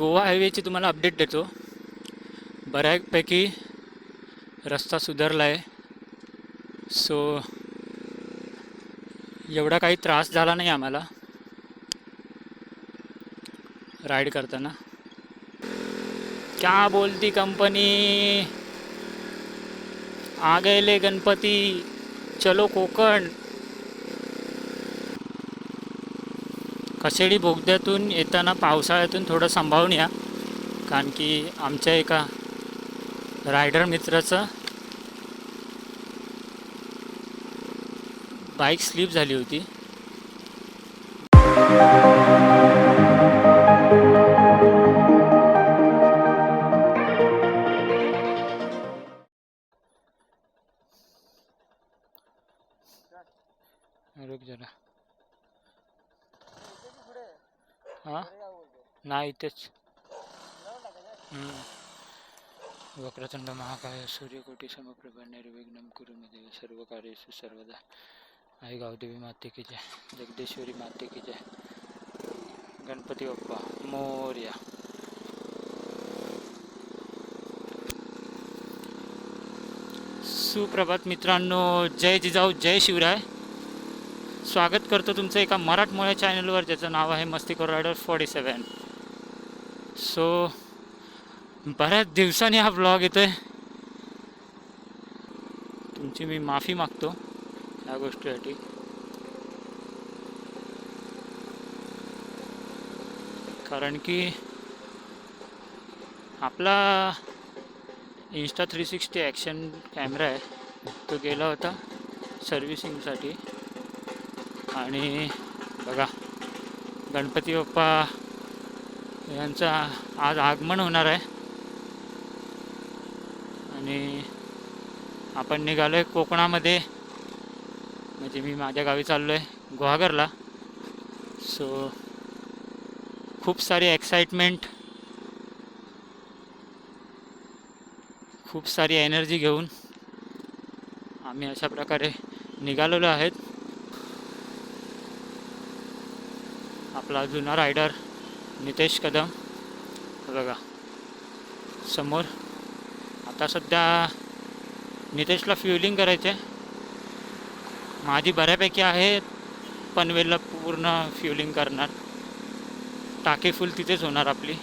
गोवा हायवेची तुम्हाला अपडेट देतो. बऱ्यापैकी रस्ता सुधारला आहे सो एवढा काही त्रास झाला नाही आम्हाला. राईड करताना. क्या बोलती कंपनी आ गेले गणपती. चलो कोकण. कसेडी बोगद्यातून येताना पावसाळ्यातून थोडं सांभाळून या. कारण की आमच्या एका रायडर मित्राचं बाईक स्लिप झाली होती. रुक जरा. हां? नाही तेच. वक्रतुंड महाकाय सूर्यकोटी समप्रभा निर्विघ्न कुरु मे देव सर्व कार्येषु सर्वदा. आई गावदेवी माते की जय. जगदेश्वरी माते की जय. गणपती बाप्पा मोर्या. सुप्रभात मित्रांनो जय जिजाऊ जय शिवराय. स्वागत करतो तुमचं एका मराठमोळ्या चॅनलवर ज्याचं नाव आहे मस्तीखोर रायडर फॉर्टी सेवन सो बऱ्याच दिवसांनी हा ब्लॉग येतोय. तुमची मी माफी मागतो या गोष्टीसाठी. कारण की आपला Insta three sixty action camera आहे. तो गेला होता सर्व्हिसिंगसाठी आणि बघा गणपती बाप्पा यांचा आज आगमन होणार आहे. आणि आपण निघालो आहे कोकणामध्ये. म्हणजे मी माझ्या गावी चाललो आहे गुहागरला. सो खूप सारी एक्साइटमेंट खूप सारी एनर्जी घेऊन आम्ही अशा प्रकारे निघालेलो आहेत. आपला जुना रायडर नितेश कदम. बघा. समोर. आता सध्या नितेशला फ्युलिंग करायचे आहे. माझी बऱ्यापैकी आहे पनवेलला पूर्ण फ्युलिंग करणार. टाकी फुल तिथेच होणार आपली.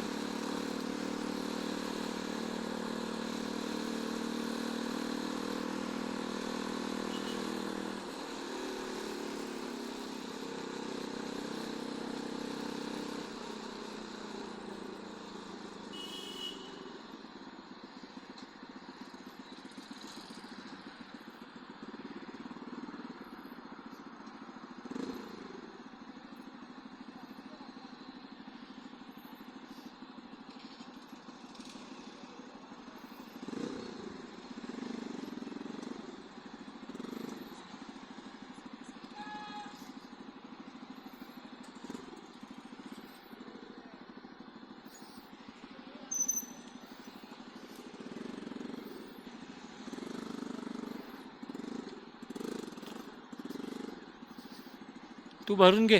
तू भरून घे.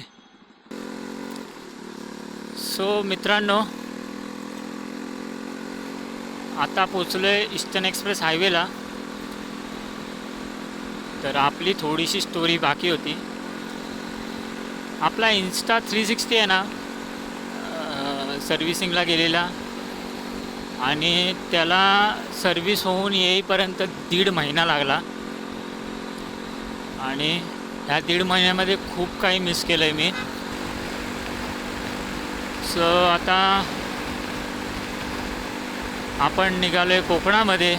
सो मित्रांनो आता पोचलो आहे ईस्टर्न एक्सप्रेस हायवेला तर आपली थोडीशी स्टोरी बाकी होती. आपला इन्स्टा थ्री सिक्स्टी आहे ना सर्व्हिसिंगला गेलेला. आणि त्याला सर्व्हिस होऊन येईपर्यंत दीड महिना लागला. आणि ह्या दीड महिन्यामध्ये खूप काही मिस केलं आहे मी. सो आता आपण निघालो आहे कोकणामध्ये.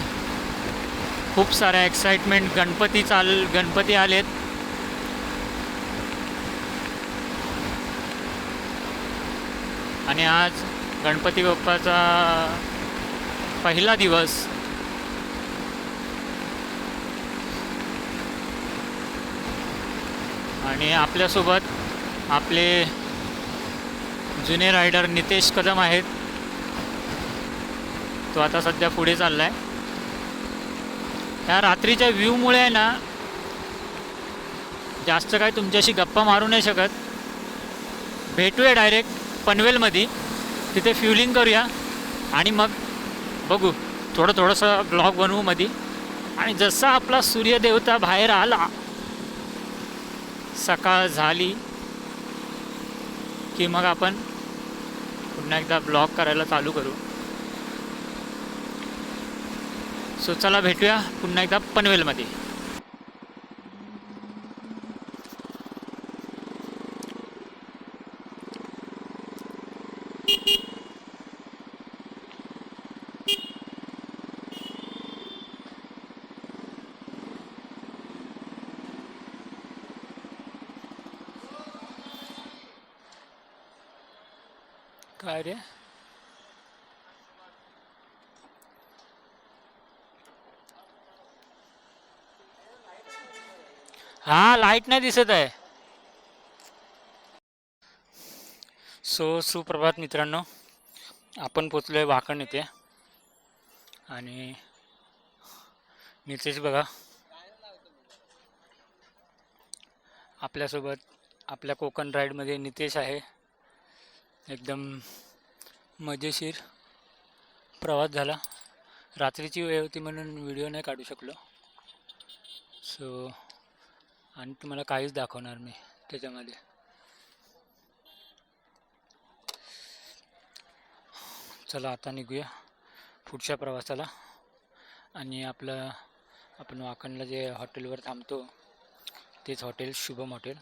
खूप साऱ्या एक्साइटमेंट गणपती चाल गणपती आलेत. आणि आज गणपती बाप्पाचा पहिला दिवस. आणि आपल्यासोबत आपले जुने रायडर नितेश कदम आहेत. तो आता सध्या पुढे चालला आहे ह्या रात्रीच्या व्ह्यूमुळे आहे ना जास्त काय तुमच्याशी गप्पा मारू नाही शकत. भेटूया डायरेक्ट पनवेलमध्ये. तिथे फ्युलिंग करूया. आणि मग बघू थोडं थोडंसं ब्लॉग बनवू मध्ये आणि जसा आपला सूर्यदेवता बाहेर आला सकाळ झाली की मग आपण पुन्हा एकदा ब्लॉग करायला चालू करू. सो चला भेटूया पुन्हा एकदा पनवेलमध्ये. काय रे हा लाइट नाही दिसत आहे. सो सुप्रभात मित्रांनो आपण पोचलोय वाकण येथे. आणि नितेश बघा आपल्यासोबत आपल्या कोकण राईडमध्ये नितेश आहे. एकदम मजेशीर प्रवास झाला. रात्रीची वेळ होती म्हणून व्हिडिओ नाही काढू शकलो. सो आणि तुम्हाला काहीच दाखवणार मी त्याच्यामध्ये. चला आता निघूया पुढच्या प्रवासाला. आणि आपलं आपण वाकणला जे हॉटेलवर थांबतो तेच हॉटेल शुभम हॉटेल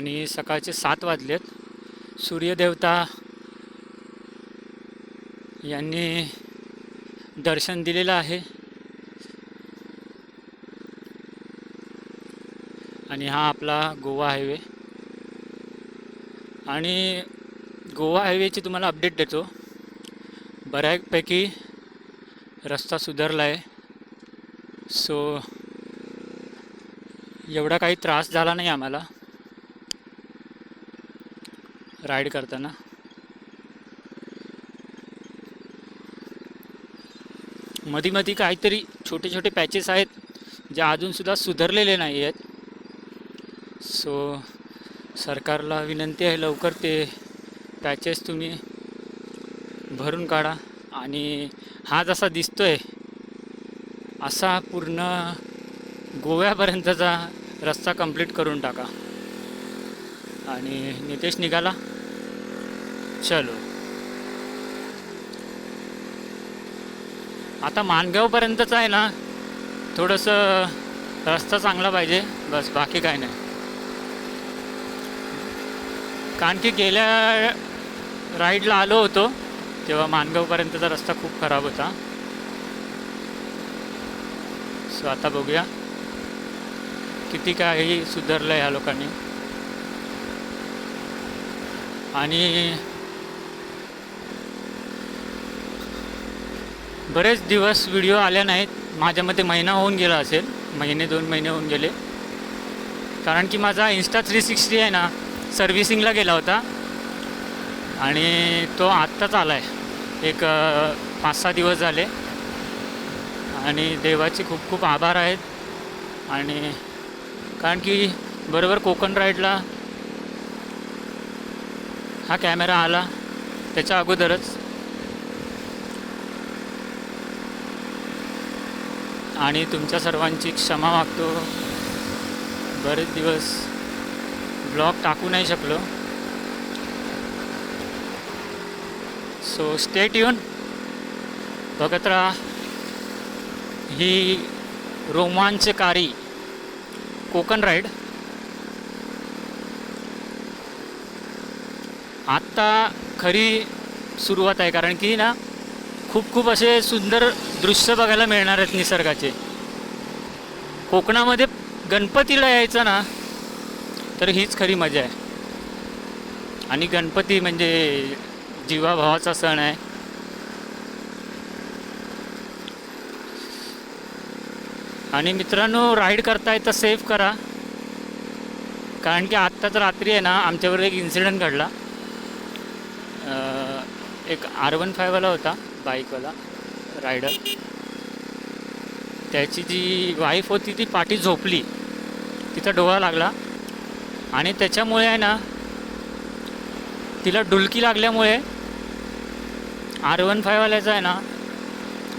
आणि सकाळचे सात वाजलेत. सूर्यदेवता यांनी दर्शन दिलेलं आहे. आणि हा आपला गोवा हायवे. आणि गोवा हायवेची तुम्हाला अपडेट देतो. बऱ्यापैकी रस्ता सुधारला आहे सो एवढा काही त्रास झाला नाही आम्हाला. राईड करताना. मधी मधी काहीतरी छोटे छोटे पॅचेस आहेत जे अजूनसुद्धा सुधारलेले नाही आहेत. सो सरकारला विनंती आहे लवकर ते पॅचेस तुम्ही भरून काढा. आणि हा जसा दिसतो आहे असा पूर्ण गोव्यापर्यंतचा रस्ता कंप्लीट करून टाका. आणि नितेश निघाला. चलो. आता माणगावपर्यंतच आहे ना थोडंसं रस्ता चांगला पाहिजे बस बाकी काय नाही. कारण की गेल्या राईडला आलो होतो तेव्हा माणगावपर्यंतचा रस्ता खूप खराब होता. सो आता बघूया. किती काही सुधारलं ह्या लोकांनी. आणि बरेच दिवस व्हिडिओ आल्या नाहीत. माझ्या मते महिना होऊन गेला असेल. महिने दोन महिने होऊन गेले. कारण की माझा इन्स्टा थ्री सिक्स्टी आहे ना सर्व्हिसिंगला गेला होता. आणि तो आत्ताच आला आहे एक पाच सहा दिवस झाले. आणि देवाचे खूप खूप आभार आहेत. आणि कारण की बरोबर कोकण राईडला हा कॅमेरा आला त्याच्या अगोदरच. आणि तुमच्या सर्वांची क्षमा मागतो. बरेच दिवस ब्लॉग टाकू नाही शकलो. सो स्टेट येऊन बघत राहा. ही रोमांचकारी कोकण राईड आत्ता खरी सुरुवात आहे. कारण की ना खूप खूप असे सुंदर दृश्य बघायला मिळणार आहेत निसर्गाचे. कोकणामध्ये गणपतीला यायचं ना तर हीच खरी मजा आहे. आणि गणपती म्हणजे जीवाभावाचा सण आहे. आणि मित्रांनो राईड करताय तर सेफ करा. कारण की आत्ताच रात्री आहे ना आमच्याबरोबर एक इन्सिडेंट घडला. एक आर वन फायवाला होता. बाईकवाला रायडर त्याची जी वाईफ होती ती पाठी झोपली. तिचा डोळा लागला. आणि त्याच्यामुळे आहे ना तिला डुलकी लागल्यामुळे आर वन फायवाल्याचा आहे ना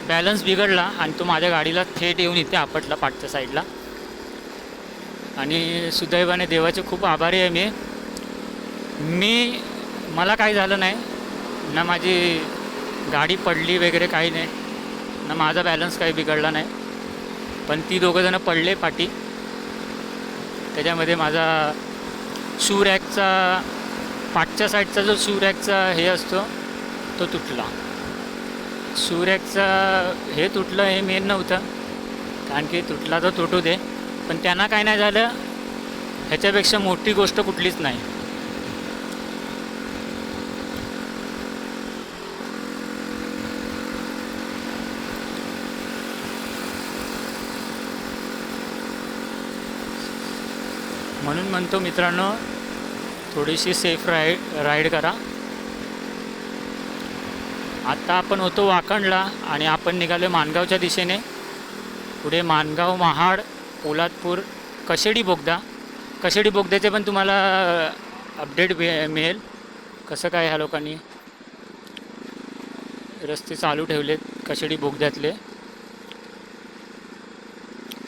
बॅलन्स बिघडला आणि तो माझ्या गाडीला थेट येऊन इथे आपटला पाठच्या साईडला. आणि सुदैवाने देवाचे खूप आभारी आहे मी. मी मला काही झालं नाही. ना माझी गाडी पडली वगैरे काही नाही. ना माझा बॅलन्स काही बिघडला नाही. पण ती दोघंजणं पडले पाठी. त्याच्यामध्ये माझा शू रॅकचा पाठच्या साईडचा जो शू रॅकचा हे असतो तो तुटला. शू रॅकचा हे तुटलं हे मेन नव्हतं. कारण की तुटला तर तुटू दे. पण त्यांना काय नाही झालं. ह्याच्यापेक्षा मोठी गोष्ट कुठलीच नाही. म्हणून म्हणतो मित्रांनो थोडीशी सेफ राईड राईड करा. आत्ता आपण होतो वाकणला आणि आपण निघालो मानगावच्या दिशेने. पुढे मानगाव महाड पोलादपूर कशेडी बोगदा. कशेडी बोगद्याचे पण तुम्हाला अपडेट भे मिळेल. कसं काय ह्या लोकांनी? रस्ते चालू ठेवलेत कशेडी बोगद्यातले.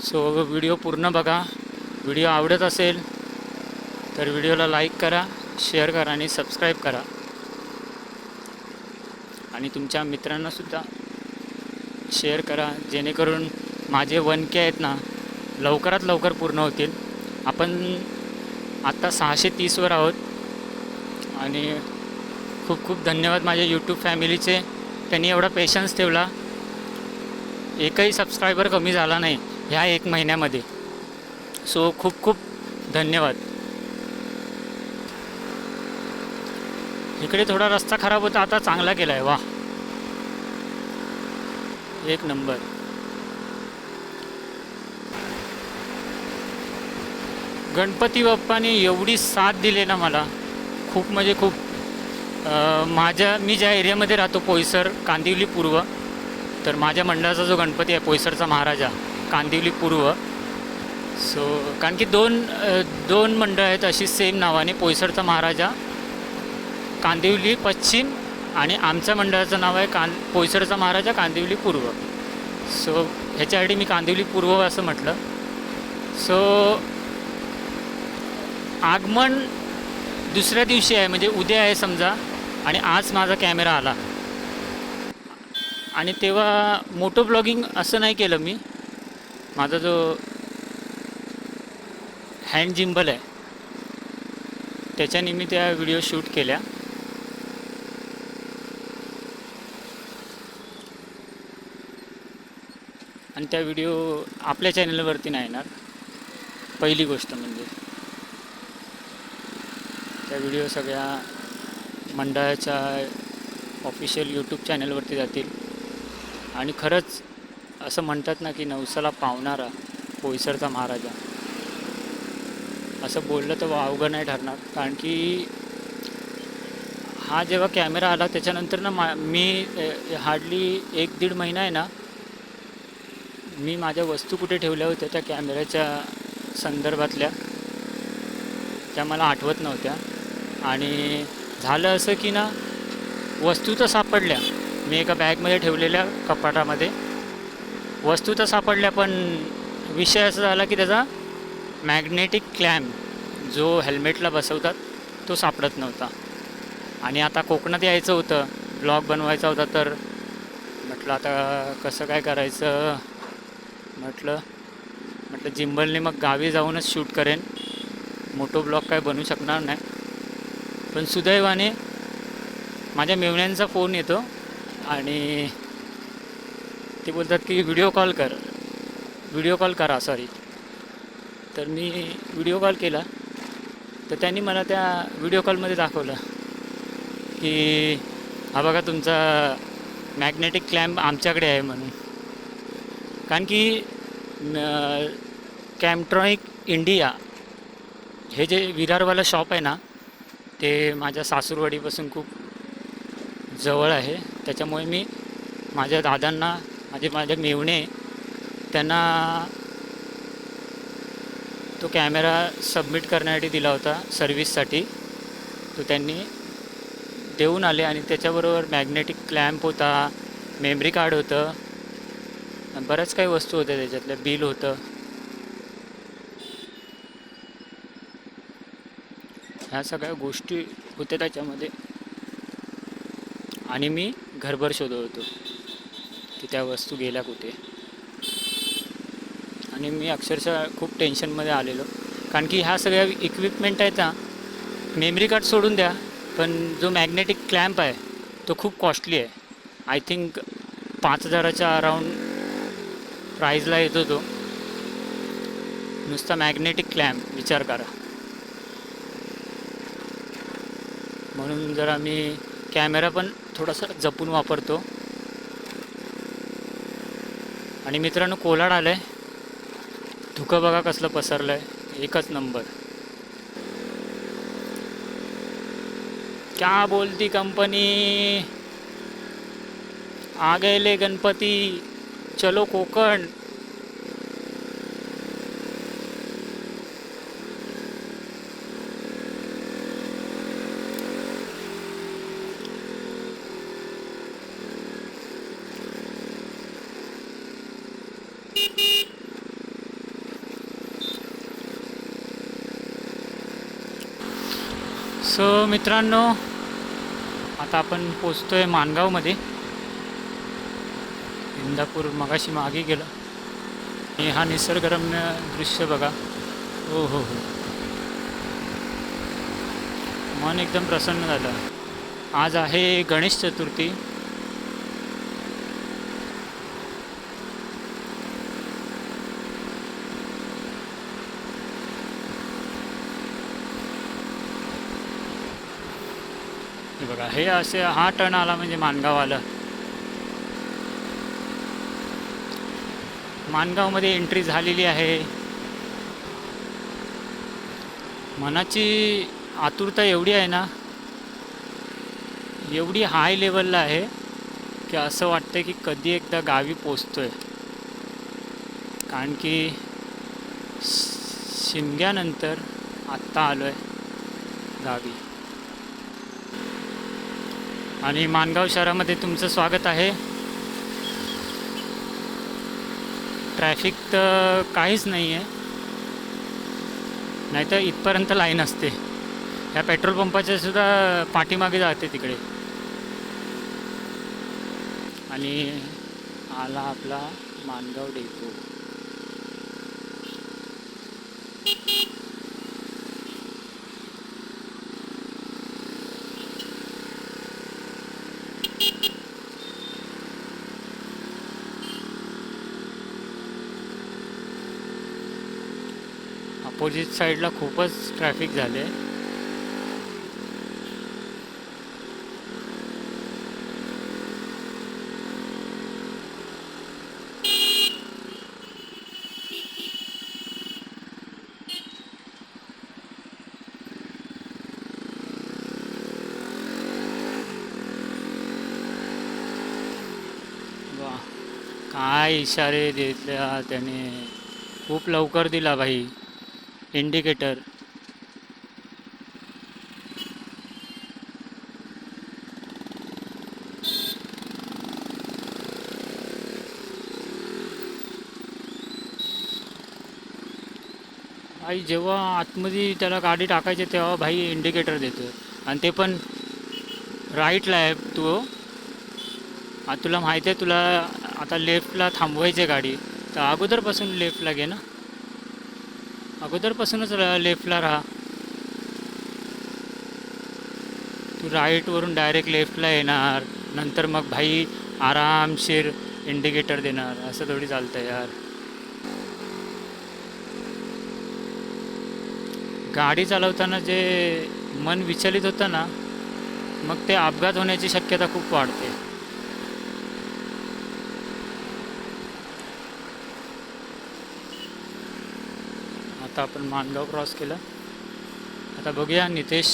सो व्हिडिओ पूर्ण बघा. व्हिडिओ आवडत असेल तर व्हिडिओला लाईक करा शेअर करा आणि सबस्क्राईब करा. आणि तुमच्या मित्रांनासुद्धा शेअर करा जेणेकरून माझे वन के आहेत ना लवकरात लवकर पूर्ण होतील. आपण आत्ता सहाशे तीसवर आहोत. आणि खूप खूप धन्यवाद माझ्या यूट्यूब फॅमिलीचे. त्यांनी एवढा पेशन्स ठेवला. एकही सबस्क्रायबर कमी झाला नाही ह्या एक महिन्यामध्ये. सो खूप खूप धन्यवाद. इकडे थोडा रस्ता खराब होता आता चांगला केला आहे वा एक नंबर. गणपती बाप्पाने एवढी साथ दिली ना मला. खूप म्हणजे खूप. माझ्या मी ज्या एरियामध्ये राहतो पोयसर कांदिवली पूर्व तर माझ्या मंडळाचा जो गणपती आहे पोयसरचा महाराजा कांदिवली पूर्व. सो कारण की दोन दोन मंडळ आहेत अशी सेम नावाने पोयसरचा महाराजा कांदिवली पश्चिम आणि आमच्या मंडळाचं नाव आहे कां पोयसरचा महाराजा कांदिवली पूर्व. सो ह्याच्यासाठी मी कांदिवली पूर्व असं म्हटलं. सो आगमन दुसऱ्या दिवशी आहे म्हणजे उद्या आहे समजा आणि आज माझा कॅमेरा आला. आणि तेव्हा मोटो ब्लॉगिंग असं नाही केलं मी. माझा जो हँड जिम्बल आहे त्याच्याने मी त्या व्हिडिओ शूट केल्या. आणि त्या व्हिडिओ आपल्या चॅनलवरती नाही येणार. पहिली गोष्ट म्हणजे. त्या व्हिडिओ सगळ्या मंडळाच्या ऑफिशियल यूट्यूब चॅनलवरती जातील. आणि खरंच असं म्हणतात ना की नवसाला पावणारा पोईसरचा महाराजा. असं बोललं तर अवघड नाही ठरणार. कारण की हा जेव्हा कॅमेरा आला त्याच्यानंतर ना मा मी हार्डली एक दीड महिना आहे ना मी माझ्या वस्तू कुठे ठेवल्या होत्या त्या कॅमेऱ्याच्या संदर्भातल्या त्या मला आठवत नव्हत्या. आणि झालं असं की ना वस्तू तर सापडल्या. मी एका बॅगमध्ये ठेवलेल्या कपाटामध्ये. वस्तू तर सापडल्या पण विषय असा झाला की त्याचा मॅग्नेटिक क्लॅम्प जो हेल्मेटला बसवतात तो सापडत नव्हता. आणि आता कोकणात यायचं होतं ब्लॉग बनवायचा होता तर म्हटलं आता कसं काय करायचं? म्हटलं म्हटलं जिंबलने मग गावी जाऊनच शूट करेन. मोठो ब्लॉग काय बनू शकणार नाही. पण सुदैवाने माझ्या मेवण्यांचा फोन येतो आणि ते बोलतात की व्हिडिओ कॉल कर. व्हिडिओ कॉल करा सॉरी. तर मी व्हिडिओ कॉल केला. तर त्यांनी मला त्या व्हिडिओ कॉलमध्ये दाखवलं की हा बघा तुमचा मॅग्नेटिक क्लॅम्प आमच्याकडे आहे म्हणून. कारण की कॅम्ट्रॉनिक इंडिया हे जे विरारवाला शॉप आहे ना ते माझ्या सासूरवाडीपासून खूप जवळ आहे. त्याच्यामुळे मी माझ्या दादांना माझे माझे मेवणे त्यांना तो कॅमेरा सबमिट करण्यासाठी दिला होता सर्विससाठी तो त्यांनी देऊन आले आणि त्याच्याबरोबर मॅग्नेटिक क्लॅम्प होता मेमरी कार्ड होतं. बऱ्याच काही वस्तू होत्या त्याच्यातल्या. बिल होतं. ह्या सगळ्या गोष्टी होत्या त्याच्यामध्ये. आणि मी घरभर शोधत होतो की त्या वस्तू गेल्या कुठे. आणि मी अक्षरशः खूप टेन्शनमध्ये आलेलो. कारण की ह्या सगळ्या इक्विपमेंट आहेत ना मेमरी कार्ड सोडून द्या पण जो मॅग्नेटिक क्लॅम्प आहे तो खूप कॉस्टली आहे. आय थिंक पाच हजाराच्या अराऊंड प्राईजला येतो तो. नुसता मॅग्नेटिक क्लॅम्प विचार करा. म्हणून जरा मी कॅमेरा पण थोडासा जपून वापरतो. आणि मित्रांनो कोलाड आलं आहे धुकं बघा कसलं पसरलं आहे एकच नंबर क्या बोलती कंपनी आ गेले गणपती. चलो कोकण. सो मित्रांनो आता आपण पोचतोय मानगावमध्ये इंदापूर मगाशी मागे गेलं. आणि हा निसर्गरम्य दृश्य बघा. हो हो हो. मन एकदम प्रसन्न झालं. आज आहे गणेश चतुर्थी. बघा हे असे हा टर्न आला म्हणजे मानगाव आलं. माणगावमध्ये एंट्री झालेली आहे. मनाची आतुरता एवढी आहे ना एवढी हाय लेवलला आहे की असं वाटतं की कधी एकदा गावी पोचतोय कारण की शिमग्यानंतर आत्ता आलो आहे गावी. आणि माणगाव शहरामध्ये तुमचं स्वागत आहे. ट्रॅफिक तर काहीच नाही आहे नाहीतर इथपर्यंत लाईन असते. ह्या पेट्रोल पंपाच्या सुद्धा पाठीमागे जाते तिकडे. आणि आला आपला मानगाव डेपो अपोजिट साईडला खूपच ट्रॅफिक झाले काय इशारे देतल्या त्याने. खूप लवकर दिला भाई. इंडिकेटर. भाई जेव्हा आतमध्ये त्याला गाडी टाकायची तेव्हा भाई इंडिकेटर देतो आणि ते पण राईटला आहे तू. आता तुला माहिती आहे तुला आता लेफ्टला थांबवायची गाडी. तर अगोदरपासून लेफ्टला घे ना. अगोदरपासूनच लेफ्टला राहा. तू राईटवरून डायरेक्ट लेफ्टला येणार. नंतर मग भाई आरामशीर इंडिकेटर देणार. असं थोडी चालतं यार. गाडी चालवताना जे मन विचलित होतं ना मग ते अपघात होण्याची शक्यता खूप वाढते. आता आपण मानगाव क्रॉस केलं. आता बघूया नितेश.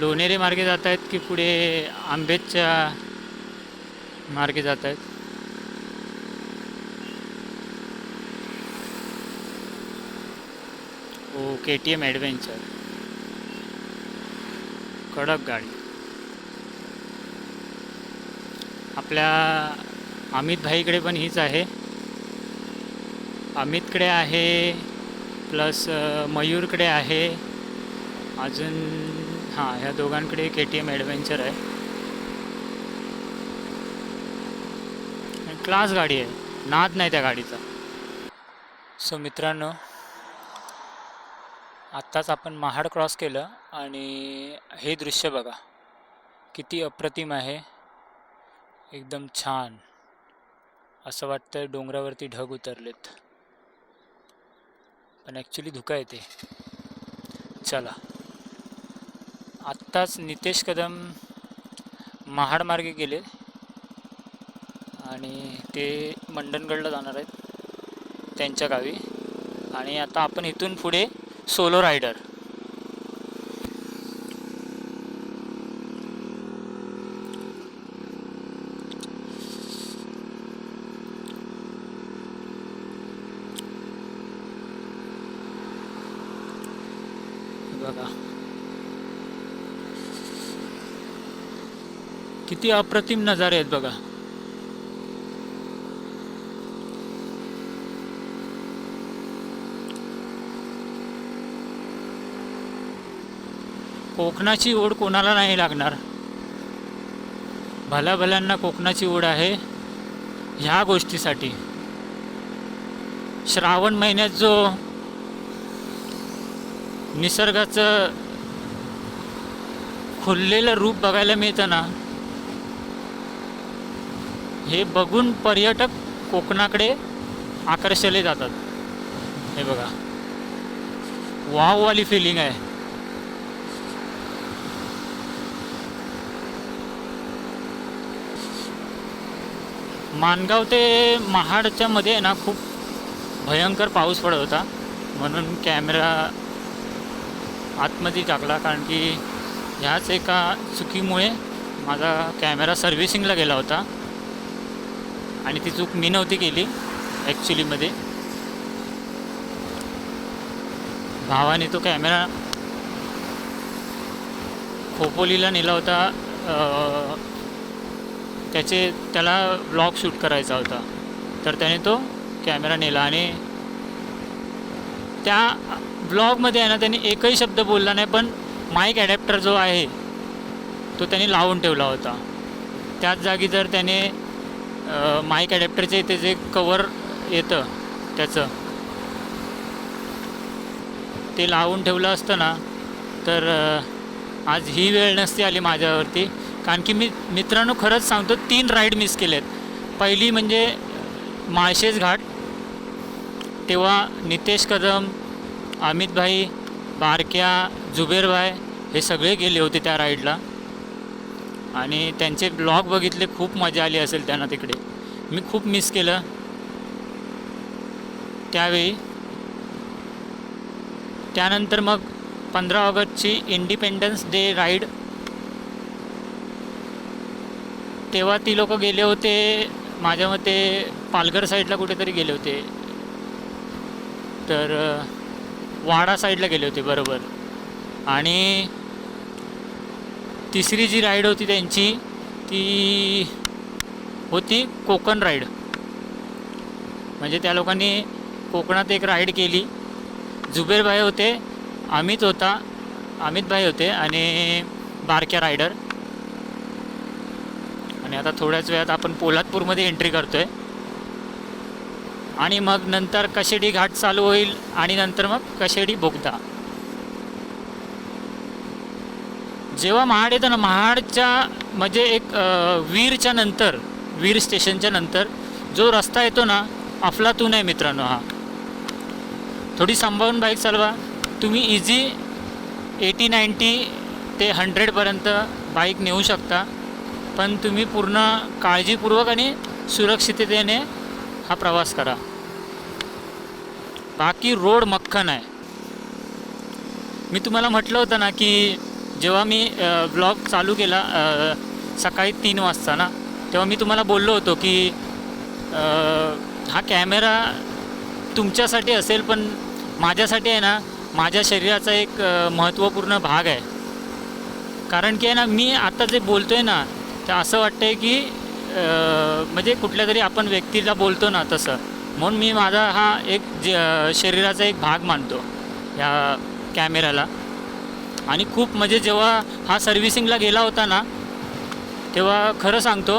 लोणेरे मार्गे जात आहेत की पुढे आंबेच्या मार्गे जात आहेत ओ के टी एम ॲडव्हेंचर कडक गाडी. आपल्या अमित भाईकडे पण हीच आहे. अमितकडे आहे प्लस मयूरकडे आहे. अजून हां ह्या दोघांकडे के टी एम ॲडव्हेंचर आहे. क्लास गाडी आहे. नाद नाही त्या गाडीचा. सो मित्रांनो आत्ताच आपण महाड क्रॉस केलं आणि हे दृश्य बघा. किती अप्रतिम आहे. एकदम छान. असं वाटतं डोंगरावरती ढग उतरलेत. पण ॲक्च्युली धुका येते चला. आत्ताच नितेश कदम महाडमार्गे गेले. आणि ते मंडणगडला जाणार आहेत. त्यांच्या गावी. आणि आता आपण इथून पुढे सोलो रायडर बघा किती अप्रतिम नजारे आहेत बघा. कोकणाची ओढ कोणाला नाही लागणार. भल्याभल्यांना कोकणाची ओढ आहे ह्या गोष्टीसाठी. श्रावण महिन्यात जो निसर्गाचं खुललेलं रूप बघायला मिळतं ना हे बघून पर्यटक कोकणाकडे आकर्षले जातात. हे बघा. वाववाली फिलिंग आहे. माणगाव ते महाडच्या मध्ये आहे ना खूप भयंकर पाऊस पडत होता. म्हणून कॅमेरा आतमध्ये टाकला कारण की ह्याच एका चुकीमुळे माझा कॅमेरा सर्व्हिसिंगला गेला होता. आणि ती चूक मी नव्हती केली ॲक्च्युलीमध्ये भावाने तो कॅमेरा खोपोलीला नेला होता त्याचे त्याला ब्लॉग शूट करायचा होता. तर त्याने तो कॅमेरा नेला आणि त्या ब्लॉगमध्ये आहे ना त्याने एकही शब्द बोलला नाही पण माईक ॲडॅप्टर जो आहे तो त्याने लावून ठेवला होता. त्याच जागी जर त्याने माईक ॲडॅप्टरच्या इथे जे कवर येतं त्याचं. ते लावून ठेवलं असतं ना तर आज ही वेळ नसती आली माझ्यावरती. कारण की मी मित्रांनो खरंच सांगतो तीन राईड मिस केलेत. पहिली म्हणजे माळशेज घाट तेव्हा नितेश कदम अमितभाई बारक्या जुबेरभाई हे सगळे गेले होते त्या राईडला आणि त्यांचे ब्लॉग बघितले खूप मजा आली असेल त्यांना तिकडे. मी खूप मिस केलं. त्यावेळी त्यानंतर मग पंधरा ऑगस्टची इंडिपेंडन्स डे राईड तेव्हा ती लोक गेले होते माझ्या मते पालघर साईडला कुठेतरी गेले होते. तर वाडा साईडला गेले होते बरोबर. आणि तिसरी जी राईड होती त्यांची ती होती कोकण राईड. म्हणजे त्या लोकांनी कोकणात एक राईड केली. जुबेरभाई होते अमित होता अमितभाई होते आणि बारक्या रायडर. आणि आता थोड्याच वेळात आपण पोलादपूरमध्ये एंट्री करतो आहे आणि मग नंतर कशेडी घाट चालू होईल आणि नंतर मग कशेडी बोगदा. जेव्हा महाड येतं ना महाडच्या म्हणजे एक वीरच्या नंतर वीर स्टेशनच्या नंतर जो रस्ता येतो ना अफलातून आहे मित्रांनो हा. थोडी सांभाळून बाईक चालवा. तुम्ही इझी एटी नाईंटी ते हंड्रेडपर्यंत बाईक नेऊ शकता. पण तुम्ही पूर्ण काळजीपूर्वक आणि सुरक्षिततेने हा प्रवास करा. बाकी रोड मक्खन आहे. मी तुम्हाला म्हटलं होतं ना की जेव्हा मी ब्लॉग चालू केला सकाळी तीन वाजता ना तेव्हा मी तुम्हाला बोललो होतो की हा कॅमेरा तुमच्यासाठी असेल पण माझ्यासाठी आहे ना माझ्या शरीराचा एक महत्त्वपूर्ण भाग आहे. कारण की आहे ना मी आता जे बोलतो आहे ना ते असं वाटतं आहे की म्हणजे कुठल्या तरी आपण व्यक्तीला बोलतो ना तसं म्हणून मी माझा हा एक ज शरीराचा एक भाग मानतो या कॅमेऱ्याला आणि खूप म्हणजे जेव्हा हा सर्व्हिसिंगला गेला होता ना तेव्हा खरं सांगतो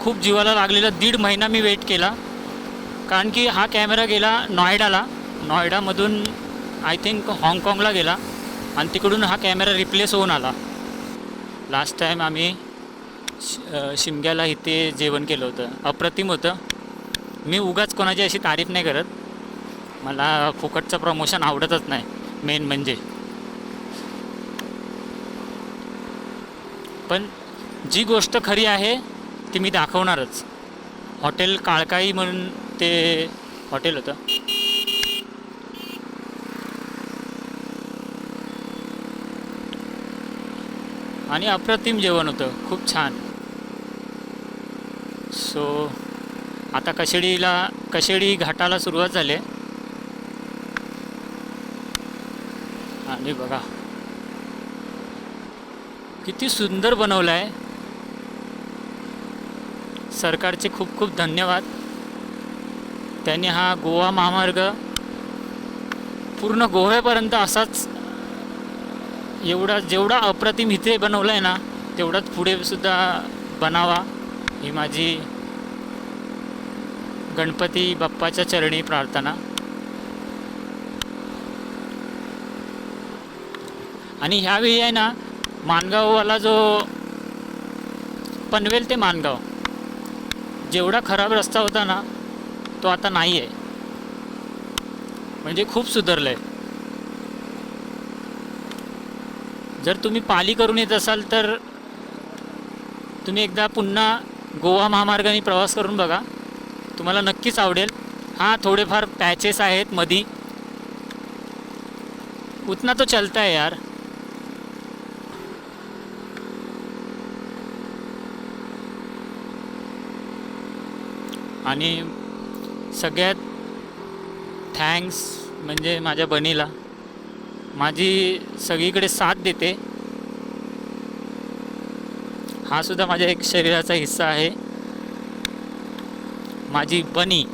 खूप जीवाला लागलेला दीड महिना मी वेट केला. कारण की हा कॅमेरा गेला नॉयडाला नॉयडामधून आय थिंक हाँगकाँगला गेला आणि तिकडून हा कॅमेरा रिप्लेस होऊन आला. लास्ट टाईम आम्ही शिमग्याला इथे जेवण केलं होतं. अप्रतिम होतं. मी उगाच कोणाची अशी तारीफ नाही करत. मला फुकटचं प्रमोशन आवडतच नाही. मेन म्हणजे. पण जी गोष्ट खरी आहे ती मी दाखवणारच. हॉटेल काळकाई म्हणून ते हॉटेल होतं. आणि अप्रतिम जेवण होतं. खूप छान. सो आता कशेडीला कशेडी घाटाला सुरुवात झाली. आहे. आणि बघा. किती सुंदर बनवलं आहे सरकारचे खूप खूप धन्यवाद. त्यांनी हा गोवा महामार्ग पूर्ण गोव्यापर्यंत असाच एवढा जेवढा अप्रतिम इथे बनवला आहे ना तेवढाच पुढे सुद्धा बनावा ही माझी गणपती बाप्पाच्या चरणी प्रार्थना. आणि ह्यावेळी आहे ना माणगाववाला जो पनवेल ते माणगाव जेवढा खराब रस्ता होता ना तो आता नाही आहे म्हणजे खूप सुधारलं आहे जर तुम्ही पाली करून येत असाल तर तुम्ही एकदा पुन्हा गोवा महामार्गाने प्रवास करून बघा. तुम्हाला नक्कीच आवडेल. हां थोडेफार पॅचेस आहेत मधी. उतना तो चलता है यार. आणि सगळ्यात थँक्स म्हणजे माझ्या बनीला माझी सगळीकडे साथ देते. हा सुद्धा माझ्या एक शरीराचा हिस्सा आहे. माझी बनी.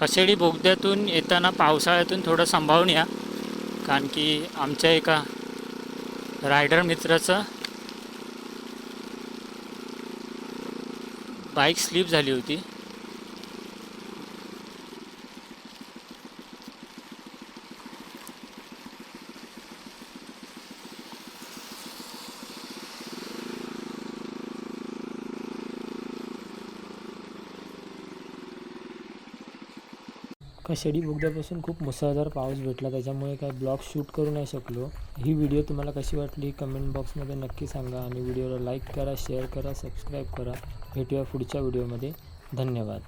कशेडी बोगद्यातून येताना पावसाळ्यातून थोडं सांभाळून या. कारण की आमच्या एका रायडर मित्राचं बाईक स्लिप झाली होती. शेडी बोगद्यापासून खूप मुसळधार पाऊस भेटला त्याच्यामुळे काय ब्लॉग शूट करू नाही शकलो. ही व्हिडिओ तुम्हाला कशी वाटली कमेंट बॉक्समध्ये नक्की सांगा आणि व्हिडिओला लाईक करा शेअर करा सबस्क्राईब करा. भेटूया पुढच्या व्हिडिओमध्ये. धन्यवाद.